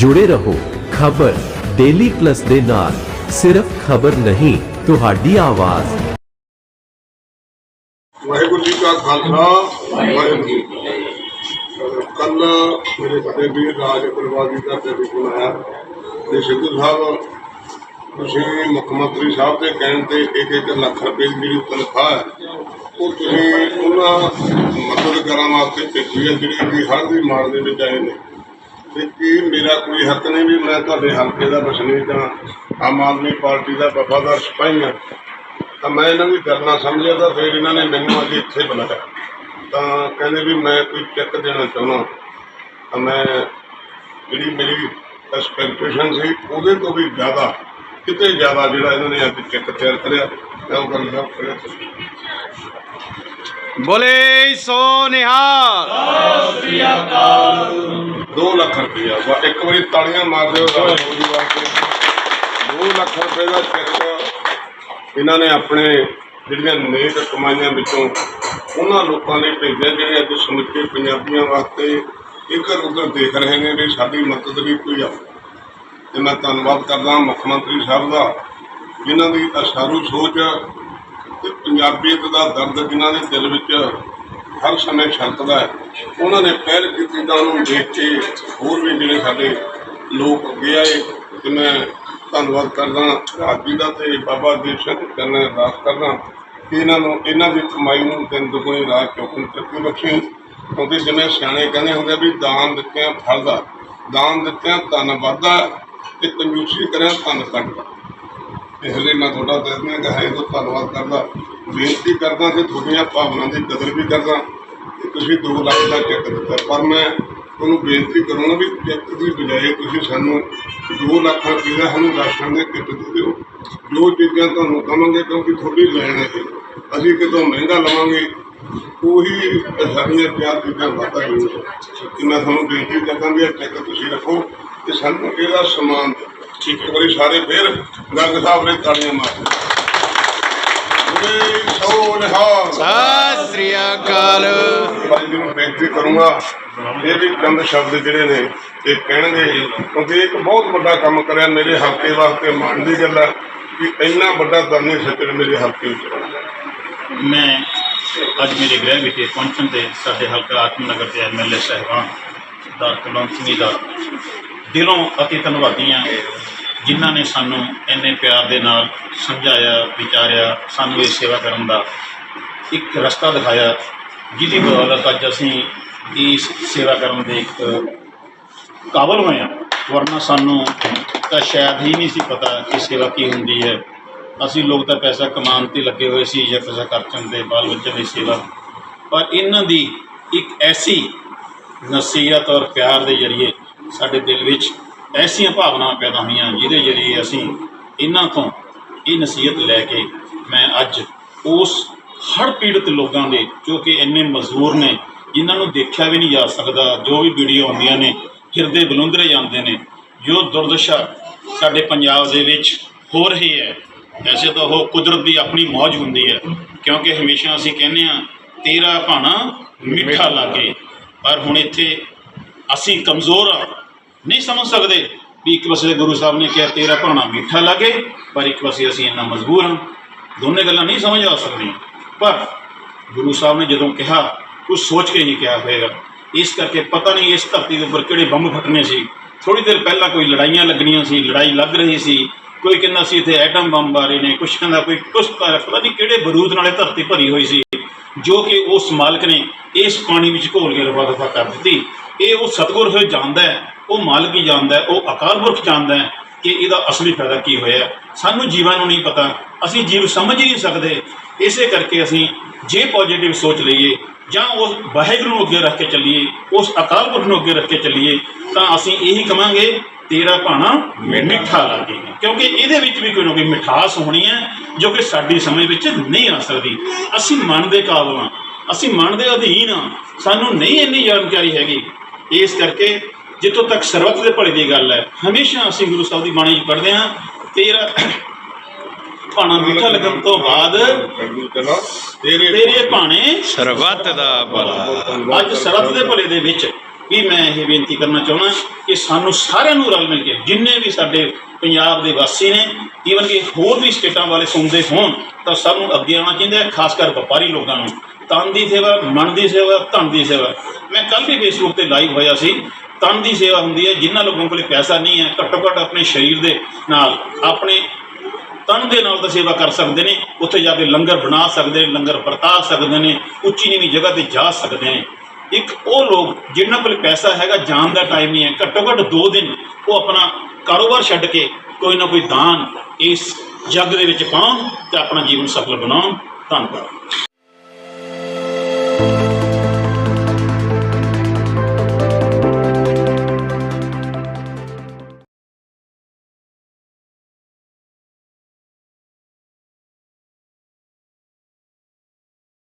ਜੁੜੇ ਰਹੋ। ਖਬਰ ਡੇਲੀ ਪਲੱਸ ਦੇ ਨਾਲ। ਸਿਰਫ ਖਬਰ ਨਹੀਂ, ਤੁਹਾਡੀ ਆਵਾਜ਼। ਵਾਹਿਗੁਰੂ ਜੀ ਕਾ ਖਾਲਸਾ, ਵਾਹਿਗੁਰੂ ਜੀ ਕੱਲ ਮੇਰੇ ਵੱਡੇ ਵੀਰ ਰਾਜ ਅਗਰਵਾਲ ਜੀ ਦਾ ਟੈਲੀਫੋਨ ਆਇਆ ਤੇ ਸਿੱਧੂ ਸਾਹਿਬ, ਤੁਸੀਂ ਮੁੱਖ ਮੰਤਰੀ ਸਾਹਿਬ ਦੇ ਕਹਿਣ ਤੇ 1-1 ਲੱਖ ਰੁਪਏ ਦੀ ਜਿਹੜੀ ਤਨਖਾਹ ਹੈ, ਉਹ ਤੁਸੀਂ ਉਹਨਾਂ ਮਦਦ ਕਰਨ ਵਾਸਤੇ ਭੇਜੀ ਹੈ, ਜਿਹੜੀ ਕਿ ਹਰ ਦੀ ਮਾਰ ਦੇ ਵਿੱਚ ਆਏ ਨੇ। ਤੇ ਇਹ ਮੇਰਾ ਕੋਈ ਹੱਕ ਨਹੀਂ ਵੀ ਮੈਂ ਤੁਹਾਡੇ ਹਲਕੇ ਦਾ ਵਸਨੀਕ ਹਾਂ ਆਮ ਆਦਮੀ ਪਾਰਟੀ ਦਾ ਵਫਾਦਾਰ ਸਿਪਾਹੀ ਹਾਂ। ਤਾਂ ਮੈਂ ਇਹਨਾਂ ਦੀ ਗੱਲ ਨਾ ਸਮਝਿਆ ਤਾਂ ਫਿਰ ਇਹਨਾਂ ਨੇ ਮੈਨੂੰ ਅੱਜ ਇੱਥੇ ਬੁਲਾਇਆ। ਤਾਂ ਕਹਿੰਦੇ ਵੀ ਮੈਂ ਕੋਈ ਚੈੱਕ ਦੇਣਾ ਚਾਹੁੰਦਾ ਤਾਂ ਮੈਂ ਜਿਹੜੀ ਮੇਰੀ ਐਕਸਪੈਕਟੇਸ਼ਨ ਸੀ ਉਹਦੇ ਤੋਂ ਵੀ ਜ਼ਿਆਦਾ ਕਿਤੇ ਜ਼ਿਆਦਾ ਜਿਹੜਾ ਇਹਨਾਂ ਨੇ ਅੱਜ ਚੈੱਕ ਤਿਆਰ ਕਰਿਆ ਮੈਂ ਉਹ ਗੱਲ ਦਾ ਕਰਿਆ। ਬੋਲੇ ਸੋ ਨਿਹਾਲ। 2 ਲੱਖ ਰੁਪਇਆ ਵਾ ਇੱਕ ਵਾਰੀ ਤਾੜੀਆਂ ਮਾਰ ਦਿਓ ਰਾਜ ਵਾਸਤੇ। 2 ਲੱਖ ਰੁਪਏ ਦਾ ਚੈੱਕ ਇਹਨਾਂ ਨੇ ਆਪਣੇ ਜਿਹੜੀਆਂ ਨੇਕ ਕਮਾਈਆਂ ਵਿੱਚੋਂ ਉਹਨਾਂ ਲੋਕਾਂ ਲਈ ਭੇਜਿਆ ਜਿਹੜੇ ਅੱਜ ਸਮੁੱਚੇ ਪੰਜਾਬੀਆਂ ਵਾਸਤੇ ਇੱਧਰ ਉੱਧਰ ਦੇਖ ਰਹੇ ਨੇ ਵੀ ਸਾਡੀ ਮਦਦ ਲਈ ਕੋਈ ਆ। ਤੇ ਮੈਂ ਧੰਨਵਾਦ ਕਰਦਾ ਮੁੱਖ ਮੰਤਰੀ ਸਾਹਿਬ ਦਾ ਜਿਨ੍ਹਾਂ ਦੀ ਅਸਾਰੂ ਸੋਚ ਤੇ ਪੰਜਾਬੀਅਤ ਦਾ ਦਰਦ ਜਿਨ੍ਹਾਂ ਦੇ ਦਿਲ ਵਿੱਚ ਹਰ ਸਮੇਂ ਛਲਕਦਾ ਹੈ। ਉਹਨਾਂ ਨੇ ਪਹਿਲ ਕੀਤੀ ਤਾਂ ਉਹਨੂੰ ਦੇਖ ਕੇ ਹੋਰ ਵੀ ਜਿਹੜੇ ਸਾਡੇ ਲੋਕ ਅੱਗੇ ਆਏ, ਤੇ ਮੈਂ ਧੰਨਵਾਦ ਕਰਦਾ ਰਾਜ ਜੀ ਦਾ ਤੇ ਬਾਬਾ ਦੀਪ ਸਿੰਘ ਕਰਨਾ ਅਰਦਾਸ ਕਰਦਾ ਕਿ ਇਹਨਾਂ ਨੂੰ, ਇਹਨਾਂ ਦੀ ਕਮਾਈ ਨੂੰ ਦਿਨ ਦੁਗਣੀ ਰਾਤ ਚੌਗੁਣੀ ਤਰੱਕੀ ਬਖਸ਼ੀ। ਕਿਉਂਕਿ ਜਿਵੇਂ ਸਿਆਣੇ ਕਹਿੰਦੇ ਹੁੰਦੇ ਆ ਵੀ ਦਾਨ ਦਿੱਤਿਆਂ ਫਲਦਾ ਦਾਨ ਦਿੱਤਿਆਂ ਧਨ ਵੱਧਦਾ ਤੇ ਕੰਜੂਸੀ ਕਰਿਆ ਧਨ ਘਟਦਾ। ਇਸ ਲਈ ਮੈਂ ਤੁਹਾਡਾ ਦਿਲ ਦੀਆਂ ਗਹਿਰਾਈ ਤੋਂ ਧੰਨਵਾਦ ਕਰਦਾ, ਬੇਨਤੀ ਕਰਦਾ ਤੇ ਤੁਹਾਡੀਆਂ ਭਾਵਨਾ ਦੀ ਕਦਰ ਵੀ ਕਰਦਾ। ਤੁਸੀਂ 2 ਲੱਖ ਦਾ ਚੈੱਕ ਦਿੱਤਾ। ਪਰ ਮੈਂ ਤੁਹਾਨੂੰ ਬੇਨਤੀ ਕਰੂੰਗਾ ਵੀ ਚੈੱਕ ਦੀ ਬਜਾਏ ਤੁਸੀਂ ਸਾਨੂੰ 2 ਲੱਖ ਰੁਪਏ ਦਾ ਸਾਨੂੰ ਰਾਸ਼ਨ ਦੇ ਕਿੱਟ ਦੇ ਦਿਓ। ਜੋ ਚੀਜ਼ਾਂ ਤੁਹਾਨੂੰ ਕਵਾਂਗੇ ਕਿਉਂਕਿ ਤੁਹਾਡੀ ਲੈਣ ਹੈ। ਅਸੀਂ ਕਿਤੋਂ ਮਹਿੰਗਾ ਲਵਾਂਗੇ ਉਹੀ ਸਾਰੀਆਂ ਪਿਆਰ ਚੀਜ਼ਾਂ ਵਾਧਾ ਹੋਣਗੀਆਂ ਕਿ ਮੈਂ ਤੁਹਾਨੂੰ ਬੇਨਤੀ ਕਰਦਾ ਵੀ ਇਹ ਚੈੱਕ ਤੁਸੀਂ ਰੱਖੋ ਤੇ ਸਾਨੂੰ ਇਹਦਾ ਸਮਾਨ ਠੀਕ ਹੈ। ਸਾਰੇ ਫੇਰ ਗੰਗ ਸਾਹਿਬ ਨੇ ਮਾਰਦੇ ਸੋ ਨਿਹਾਲ ਸਤਿ ਸ੍ਰੀ ਅਕਾਲ। ਭਾਈ ਜੀ ਨੂੰ ਬੇਨਤੀ ਕਰੂੰਗਾ ਇਹ ਵੀ ਚੰਦ ਸ਼ਬਦ ਜਿਹੜੇ ਨੇ ਇਹ ਕਹਿਣਗੇ ਕਿਉਂਕਿ ਇੱਕ ਬਹੁਤ ਵੱਡਾ ਕੰਮ ਕਰਿਆ ਮੇਰੇ ਹਲਕੇ ਵਾਸਤੇ ਮਾਣ ਦੀ ਗੱਲ ਹੈ ਕਿ ਇੰਨਾ ਵੱਡਾ ਦਾਨੀ ਸੱਜਣ ਮੇਰੇ ਹਲਕੇ ਵਿੱਚ। ਮੈਂ ਅੱਜ ਮੇਰੇ ਗ੍ਰਹਿ ਵਿਖੇ ਪਹੁੰਚਣ ਤੇ ਸਾਡੇ ਹਲਕਾ ਆਤਮਨਗਰ ਦੇ ਐਮਐਲਏ ਸਾਹਿਬਾਨ ਸਰਦਾਰ ਕੁਲਵੰਤ ਸਿੰਘ ਜੀ ਦਾ ਦਿਲੋਂ ਅਤੀ ਧੰਨਵਾਦੀ ਹਾਂ। ਜਿਨ੍ਹਾਂ ਨੇ ਸਾਨੂੰ ਇੰਨੇ ਪਿਆਰ ਦੇ ਨਾਲ ਸਮਝਾਇਆ, ਵਿਚਾਰਿਆ, ਸਾਨੂੰ ਇਹ ਸੇਵਾ ਕਰਨ ਦਾ ਇੱਕ ਰਸਤਾ ਦਿਖਾਇਆ, ਜਿਹਦੀ ਬਦੌਲਤ ਅੱਜ ਅਸੀਂ ਇਸ ਸੇਵਾ ਕਰਨ ਦੇ ਇੱਕ ਕਾਬਲ ਹੋਏ ਹਾਂ। ਵਰਨਾ ਸਾਨੂੰ ਤਾਂ ਸ਼ਾਇਦ ਹੀ ਨਹੀਂ ਸੀ ਪਤਾ ਕਿ ਸੇਵਾ ਕੀ ਹੁੰਦੀ ਹੈ। ਅਸੀਂ ਲੋਕ ਤਾਂ ਪੈਸਾ ਕਮਾਉਣ ਤੇ ਲੱਗੇ ਹੋਏ ਸੀ ਜਾਂ ਪੈਸਾ ਖਰਚਣ ਦੇ ਬਾਲ ਬੱਚਿਆਂ ਦੀ ਸੇਵਾ। ਪਰ ਇਹਨਾਂ ਦੀ ਇੱਕ ਐਸੀ ਨਸੀਹਤ ਔਰ ਪਿਆਰ ਦੇ ਜ਼ਰੀਏ ਸਾਡੇ ਦਿਲ ਵਿੱਚ ਐਸੀਆਂ ਭਾਵਨਾਵਾਂ ਪੈਦਾ ਹੋਈਆਂ ਜਿਹਦੇ ਜ਼ਰੀਏ ਅਸੀਂ ਇਹਨਾਂ ਤੋਂ ਇਹ ਨਸੀਹਤ ਲੈ ਕੇ ਮੈਂ ਅੱਜ ਉਸ ਹੜ੍ਹ ਪੀੜਤ ਲੋਕਾਂ ਦੇ, ਜੋ ਕਿ ਇੰਨੇ ਮਜ਼ਦੂਰ ਨੇ, ਜਿਨ੍ਹਾਂ ਨੂੰ ਦੇਖਿਆ ਵੀ ਨਹੀਂ ਜਾ ਸਕਦਾ, ਜੋ ਵੀ ਵੀਡੀਓ ਆਉਂਦੀਆਂ ਨੇ, ਹਿਰਦੇ ਬਲੁੰਦਰੇ ਜਾਂਦੇ ਨੇ, ਜੋ ਦੁਰਦਸ਼ਾ ਸਾਡੇ ਪੰਜਾਬ ਦੇ ਵਿੱਚ ਹੋ ਰਹੀ ਹੈ ਵੈਸੇ ਤਾਂ ਉਹ ਕੁਦਰਤ ਦੀ ਆਪਣੀ ਮੌਜ ਹੁੰਦੀ ਹੈ, ਕਿਉਂਕਿ ਹਮੇਸ਼ਾ ਅਸੀਂ ਕਹਿੰਦੇ ਆ ਤੇਰਾ ਭਾਣਾ ਮਿੱਠਾ ਲਾਗੇ, ਪਰ ਹੁਣ ਇੱਥੇ ਅਸੀਂ ਕਮਜ਼ੋਰ ਆ ਨਹੀਂ ਸਮਝ ਸਕਦੇ ਵੀ ਇੱਕ ਪਾਸੇ ਗੁਰੂ ਸਾਹਿਬ ਨੇ ਕਿਹਾ, ਤੇਰਾ ਭਾਣਾ ਮਿੱਠਾ ਲਾਗੇ, ਪਰ ਇੱਕ ਪਾਸੇ ਅਸੀਂ ਇੰਨਾ ਮਜਬੂਰ ਹਾਂ। ਦੋਨੇ ਗੱਲਾਂ ਨਹੀਂ ਸਮਝ ਆ ਸਕਦੀਆਂ। ਪਰ ਗੁਰੂ ਸਾਹਿਬ ਨੇ ਜਦੋਂ ਕਿਹਾ ਕੁਝ ਸੋਚ ਕੇ ਹੀ ਕਿਹਾ ਹੋਵੇਗਾ ਇਸ ਕਰਕੇ ਪਤਾ ਨਹੀਂ ਇਸ ਧਰਤੀ ਦੇ ਉੱਪਰ ਕਿਹੜੇ ਬੰਬ ਫਟਣੇ ਸੀ। ਥੋੜੀ ਦੇਰ ਪਹਿਲਾਂ ਕੋਈ ਲੜਾਈਆਂ ਲੱਗਣੀਆਂ ਸੀ, ਲੜਾਈ ਲੱਗ ਰਹੀ ਸੀ। ਕੋਈ ਕਹਿੰਦਾ ਸੀ, ਇੱਥੇ ਐਟਮ ਬੰਬ ਆ ਰਹੇ ਨੇ, ਕੁਛ ਕਹਿੰਦਾ, ਕੋਈ ਕੁਛ ਪਤਾ ਨਹੀਂ ਕਿਹੜੇ ਬਰੂਦ ਨਾਲੇ ਧਰਤੀ ਭਰੀ ਹੋਈ ਸੀ। ਜੋ ਕਿ ਉਸ ਮਾਲਕ ਨੇ ਇਸ ਪਾਣੀ ਵਿੱਚ ਘੋਲ ਕੇ ਰਫਾ ਦਫਾ ਕਰ ਦਿੱਤੀ। ਇਹ ਉਹ ਸਤਗੁਰ ਹੋਏ ਜਾਣਦਾ ਹੈ ਉਹ ਮਾਲਕ ਹੀ ਜਾਣਦਾ ਹੈ, ਉਹ ਅਕਾਲ ਪੁਰਖ ਜਾਣਦਾ ਹੈ ਕਿ ਇਹਦਾ ਅਸਲੀ ਫਾਇਦਾ ਕੀ ਹੋਇਆ ਸਾਨੂੰ ਜੀਵਾਂ ਨੂੰ ਨਹੀਂ ਪਤਾ, ਅਸੀਂ ਜੀਵ ਸਮਝ ਹੀ ਨਹੀਂ ਸਕਦੇ। ਇਸੇ ਕਰਕੇ ਅਸੀਂ ਜੇ ਪੋਜ਼ਿਟਿਵ ਸੋਚ ਲਈਏ ਜਾਂ ਉਸ ਵਾਹਿਗੁਰੂ ਨੂੰ ਅੱਗੇ ਰੱਖ ਕੇ ਚੱਲੀਏ, ਉਸ ਅਕਾਲ ਪੁਰਖ ਨੂੰ ਅੱਗੇ ਰੱਖ ਕੇ ਚੱਲੀਏ, ਤਾਂ ਅਸੀਂ ਇਹੀ ਕਵਾਂਗੇ, ਤੇਰਾ ਭਾਣਾ ਮਿੱਠਾ ਲੱਗੇ ਕਿਉਂਕਿ ਇਹਦੇ ਵਿੱਚ ਵੀ ਕੋਈ ਨਾ ਕੋਈ ਮਿਠਾਸ ਹੋਣੀ ਹੈ, ਜੋ ਕਿ ਸਾਡੀ ਸਮਝ ਵਿੱਚ ਨਹੀਂ ਆ ਸਕਦੀ। ਅਸੀਂ ਮਨ ਦੇ ਕਾਬਲ ਹਾਂ ਅਸੀਂ ਮਨ ਦੇ ਅਧੀਨ ਹਾਂ ਸਾਨੂੰ ਨਹੀਂ ਇੰਨੀ ਜਾਣਕਾਰੀ ਹੈਗੀ। ਇਸ ਕਰਕੇ ਜਿੱਥੋਂ ਤੱਕ ਸਰਬੱਤ ਦੇ ਭਲੇ ਦੀ ਗੱਲ ਹੈ ਹਮੇਸ਼ਾ ਅਸੀਂ ਗੁਰੂ ਸਾਹਿਬ ਦੀ ਬਾਣੀ ਪੜ੍ਹਦੇ ਹਾਂ। ਤੇਰਾ ਭਾਣਾ ਮਿੱਠਾ ਲੱਗਣ ਤੋਂ ਬਾਅਦ ਤੇਰੇ ਭਾਣੇ ਸਰਬੱਤ ਦਾ ਭਲਾ। ਅੱਜ ਸਰਬੱਤ ਦੇ ਭਲੇ ਦੇ ਵਿੱਚ ਵੀ ਮੈਂ ਇਹ ਬੇਨਤੀ ਕਰਨਾ ਚਾਹੁੰਦਾ ਕਿ ਸਾਨੂੰ ਸਾਰਿਆਂ ਨੂੰ ਰਲ ਮਿਲ ਕੇ ਜਿੰਨੇ ਵੀ ਸਾਡੇ ਪੰਜਾਬ ਦੇ ਵਾਸੀ ਨੇ ਈਵਨ ਕਿ ਹੋਰ ਵੀ ਸਟੇਟਾਂ ਵਾਲੇ ਸੁਣਦੇ ਹੋਣ ਤਾਂ ਸਭ ਨੂੰ ਅੱਗੇ ਆਉਣਾ ਚਾਹੀਦਾ ਹੈ ਖਾਸ ਕਰ ਵਪਾਰੀ ਲੋਕਾਂ ਨੂੰ। ਤਨ ਦੀ ਸੇਵਾ ਮਨ ਦੀ ਸੇਵਾ ਧਨ ਦੀ ਸੇਵਾ। ਮੈਂ ਕੱਲ ਵੀ ਫੇਸਬੁੱਕ ਤੇ ਲਾਈਵ ਹੋਇਆ ਸੀ। ਤਨ ਦੀ ਸੇਵਾ ਹੁੰਦੀ ਹੈ, ਜਿਨ੍ਹਾਂ ਲੋਕਾਂ ਕੋਲ ਪੈਸਾ ਨਹੀਂ ਹੈ, ਘੱਟੋ ਘੱਟ ਆਪਣੇ ਸਰੀਰ ਦੇ ਨਾਲ, ਆਪਣੇ ਤਨ ਦੇ ਨਾਲ ਤਾਂ ਸੇਵਾ ਕਰ ਸਕਦੇ ਨੇ, ਉੱਥੇ ਜਾ ਕੇ ਲੰਗਰ ਬਣਾ ਸਕਦੇ ਨੇ, ਲੰਗਰ ਵਰਤਾ ਸਕਦੇ ਨੇ, ਉੱਚੀ ਨੀਵੀਂ ਜਗ੍ਹਾ ਤੇ ਜਾ ਸਕਦੇ ਨੇ। ਇੱਕ ਉਹ ਲੋਕ ਜਿਨ੍ਹਾਂ ਕੋਲ ਪੈਸਾ ਹੈਗਾ, ਜਾਣ ਦਾ ਟਾਈਮ ਨਹੀਂ ਹੈ, ਘੱਟੋ ਘੱਟ 2 ਦਿਨ ਉਹ ਆਪਣਾ ਕਾਰੋਬਾਰ ਛੱਡ ਕੇ ਕੋਈ ਨਾ ਕੋਈ ਦਾਨ ਇਸ ਜੱਗ ਦੇ ਵਿੱਚ ਪਾਉਣ ਤੇ ਆਪਣਾ ਜੀਵਨ ਸਫਲ ਬਣਾਉਣ। ਧੰਨਵਾਦ।